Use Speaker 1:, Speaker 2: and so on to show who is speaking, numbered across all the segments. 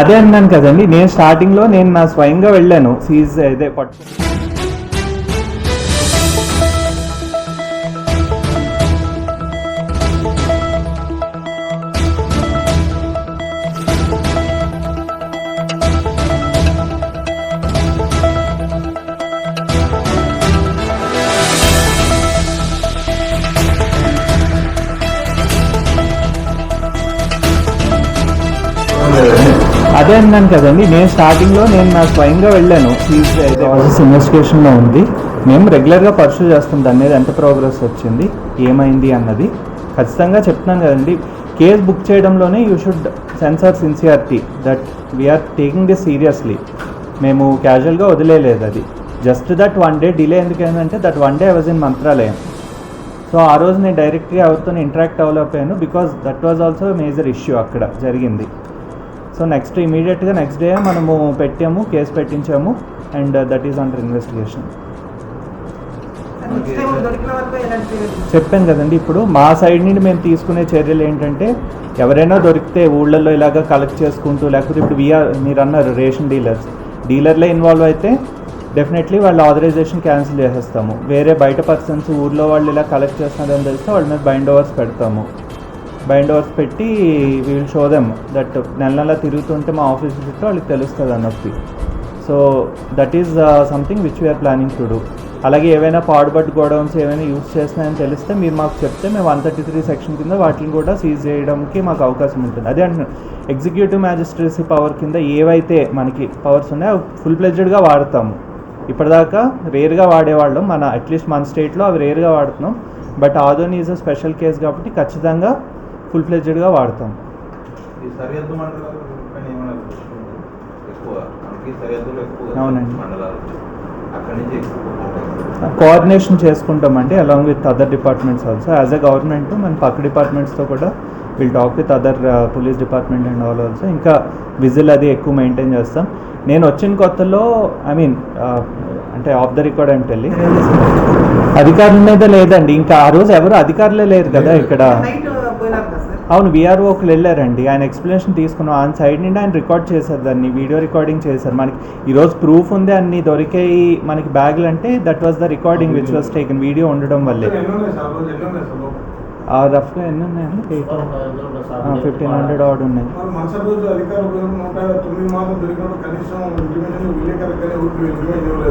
Speaker 1: అదే అన్నాను కదండి. నేను స్టార్టింగ్లో నేను నా స్వయంగా వెళ్ళాను. సీజ్ అదే పట్టు అదే అన్నాను కదండి నేను స్టార్టింగ్లో నేను నా స్వయంగా వెళ్ళాను. సీజ్ ప్రాసెస్ ఇన్వెస్టిగేషన్లో ఉంది. మేము రెగ్యులర్గా పర్సూ చేస్తాం దాని మీద ఎంత ప్రోగ్రెస్ వచ్చింది ఏమైంది అన్నది. ఖచ్చితంగా చెప్తున్నాను కదండి case book చేయడంలోనే you should sense our sincerity that we're taking this seriously మేము క్యాజువల్గా వదిలేదు అది. Just that one day delay ఎందుకైందంటే that one day I was in Mantralayam. So ఆ రోజు నేను డైరెక్ట్గా ఎవరితో ఇంటరాక్ట్ అవ్వలేకపోయాను because that was also major issue అక్కడ జరిగింది. సో నెక్స్ట్ ఇమీడియట్గా నెక్స్ట్ డే మనము పెట్టాము case పెట్టించాము and that is under investigation. చెప్పాను కదండి ఇప్పుడు మా సైడ్ నుండి మేము తీసుకునే చర్యలు ఏంటంటే ఎవరైనా దొరికితే ఊళ్ళల్లో ఇలాగ కలెక్ట్ చేసుకుంటూ లేకపోతే ఇప్పుడు వీఆర్ మీరు అన్నారు రేషన్ డీలర్స్. డీలర్లే ఇన్వాల్వ్ అయితే డెఫినెట్లీ వాళ్ళ ఆథరైజేషన్ క్యాన్సిల్ చేసేస్తాము. వేరే బయట పర్సన్స్ ఊర్లో వాళ్ళు ఇలా కలెక్ట్ చేస్తున్నారని తెలిస్తే వాళ్ళ మీద బైండ్ ఓవర్స్ పెడతాము. బైండ్ ఓవర్స్ పెట్టి విల్ షో దెమ్ దట్ నెల నెల తిరుగుతుంటే మా ఆఫీస్ చుట్టూ వాళ్ళకి తెలుస్తుంది అన్నప్పి. So that is something which we're planning to do అలాగే ఏవైనా పాడుబడ్ గోడౌన్స్ ఏమైనా యూస్ చేస్తున్నాయని తెలిస్తే మీరు మాకు చెప్తే మేము వన్ థర్టీ త్రీ సెక్షన్ కింద వాటిని కూడా సీజ్ చేయడానికి మాకు అవకాశం ఉంటుంది. అదే అంటున్నాను ఎగ్జిక్యూటివ్ మ్యాజిస్ట్రేసీ పవర్ కింద ఏవైతే మనకి పవర్స్ ఉన్నాయో ఫుల్ ప్లెజ్డ్గా వాడతాము. ఇప్పటిదాకా రేర్గా వాడేవాళ్ళం. మన అట్లీస్ట్ మన స్టేట్లో అవి రేర్గా వాడుతున్నాం. But Adoni is a special case కాబట్టి ఖచ్చితంగా ఫుల్ ఫ్లెజ్డ్గా వాడతాం అవునండి. కోఆర్డినేషన్ చేసుకుంటామండి along with other departments also. As a government మన పక్క డిపార్ట్మెంట్స్తో కూడా will talk with other police department and all also. ఇంకా విజిల్ అది ఎక్కువ మెయింటైన్ చేస్తాం. నేను వచ్చిన కొత్తలో ఐ మీన్ అంటే ఆఫ్ ద రికార్డ్ అంటే వెళ్ళి అధికారుల మీద లేదండి. ఇంకా ఆ రోజు ఎవరు అధికారులే లేరు కదా ఇక్కడ. అవును విఆర్ఓ ఒకరు వెళ్ళారండి. ఆయన ఎక్స్ప్లెనేషన్ తీసుకున్నాం ఆయన సైడ్ నుండి ఆయన రికార్డ్ చేశారు దాన్ని వీడియో రికార్డింగ్ చేశారు. మనకి ఈరోజు ప్రూఫ్ ఉంది అన్ని దొరికాయి మనకి బ్యాగులు అంటే that was the recording which was taken video ఉండడం వల్లే. ఆ రఫ్గా ఎన్ని ఉన్నాయండి ఫిఫ్టీన్ హండ్రెడ్ ఆర్డ్ ఉన్నాయి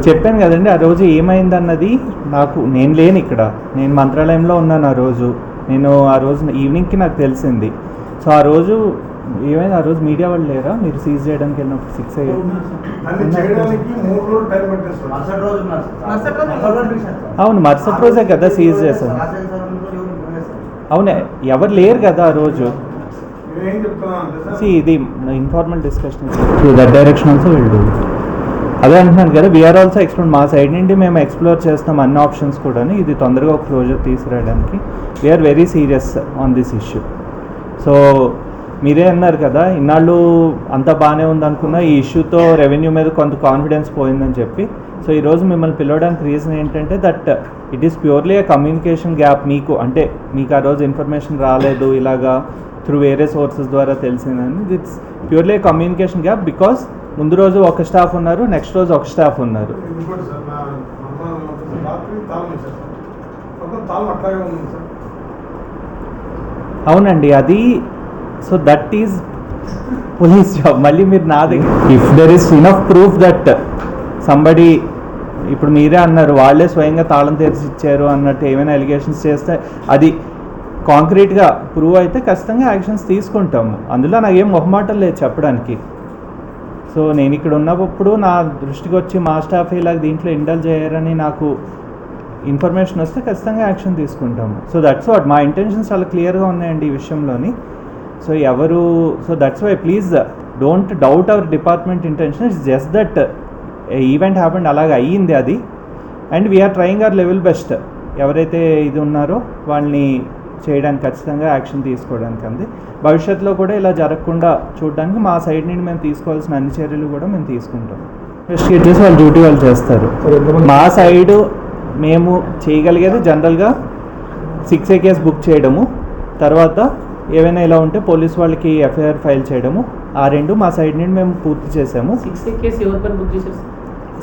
Speaker 1: చెప్పాను కదండి ఆ రోజు ఏమైంది అన్నది నాకు నేను లేను ఇక్కడ. నేను మంత్రాలయంలో ఉన్నాను ఆ రోజు. నేను ఆ రోజు ఈవినింగ్కి నాకు తెలిసింది. సో ఆ రోజు ఏమైంది? ఆ రోజు మీడియా వాళ్ళు లేరా? మీరు సీజ్ చేయడానికి వెళ్ళినప్పుడు సిక్స్. అవును మరుసటి రోజే కదా సీజ్ చేశాను. అవునే ఎవరు లేరు కదా ఆ రోజు? ఇది informal discussion to that direction also will do అదే అంటున్నాను కదా వీఆర్ ఆల్సో ఎక్స్ప్లోర్ మా సైడ్ నుండి మేము ఎక్స్ప్లోర్ చేస్తాం అన్ని ఆప్షన్స్ కూడా ఇది తొందరగా ఒక క్లోజర్ తీసుకురావడానికి. We're very serious on this issue so మీరే అన్నారు కదా ఇన్నాళ్ళు అంతా బాగానే ఉందనుకున్న ఈ ఇష్యూతో రెవెన్యూ మీద కొంత కాన్ఫిడెన్స్ పోయిందని చెప్పి. సో ఈరోజు మిమ్మల్ని పిలవడానికి రీజన్ ఏంటంటే that it is purely a communication gap మీకు అంటే మీకు ఆ రోజు ఇన్ఫర్మేషన్ రాలేదు ఇలాగా త్రూ వేరే సోర్సెస్ ద్వారా తెలిసిందని. It's purely communication gap because ముందు రోజు ఒక స్టాఫ్ ఉన్నారు నెక్స్ట్ రోజు ఒక స్టాఫ్ ఉన్నారు. అవునండి అది so that is police job మళ్ళీ మీరు నా దగ్గర if there is enough proof that somebody ఇప్పుడు మీరే అన్నారు వాళ్ళే స్వయంగా తాళం తెరిచి ఇచ్చారు అన్నట్టు ఏమైనా ఎలిగేషన్స్ చేస్తే అది కాంక్రీట్గా ప్రూవ్ అయితే ఖచ్చితంగా యాక్షన్స్ తీసుకుంటాము. అందులో నాకు ఏం మొహమాటం లేదు చెప్పడానికి. సో నేను ఇక్కడ ఉన్నప్పుడు నా దృష్టికి వచ్చి మా స్టాఫ్ ఇలాగ దీంట్లో ఇండల్ చేయరని నాకు ఇన్ఫర్మేషన్ వస్తే ఖచ్చితంగా యాక్షన్ తీసుకుంటాము. సో దట్స్ వాట్ మా ఇంటెన్షన్స్ చాలా క్లియర్గా ఉన్నాయండి ఈ విషయంలోని. సో ఎవరు so that's why please don't doubt our department intention it's just that event happened అలాగ అయ్యింది అది. And we're trying our level best ఎవరైతే ఇది ఉన్నారో వాళ్ళని చేయడానికి ఖచ్చితంగా యాక్షన్ తీసుకోవడానికి అంది. భవిష్యత్తులో కూడా ఇలా జరగకుండా చూడడానికి మా సైడ్ నుండి మేము తీసుకోవాల్సిన అన్ని చర్యలు కూడా మేము తీసుకుంటాం. ఇన్వెస్టిగేట్ చేసి వాళ్ళు డ్యూటీ వాళ్ళు చేస్తారు. మా సైడు మేము చేయగలిగేది జనరల్గా సిక్స్ ఏ కేసు బుక్ చేయడము. తర్వాత ఏవైనా ఇలా ఉంటే పోలీస్ వాళ్ళకి ఎఫ్ఐఆర్ ఫైల్ చేయడము. ఆ రెండు మా సైడ్ నుండి మేము పూర్తి చేసాము.
Speaker 2: సిక్స్ కేసు ఎవరి పైన బుక్ చేశారు?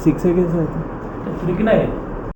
Speaker 1: సిక్స్ కేసు
Speaker 2: దొరికినాయి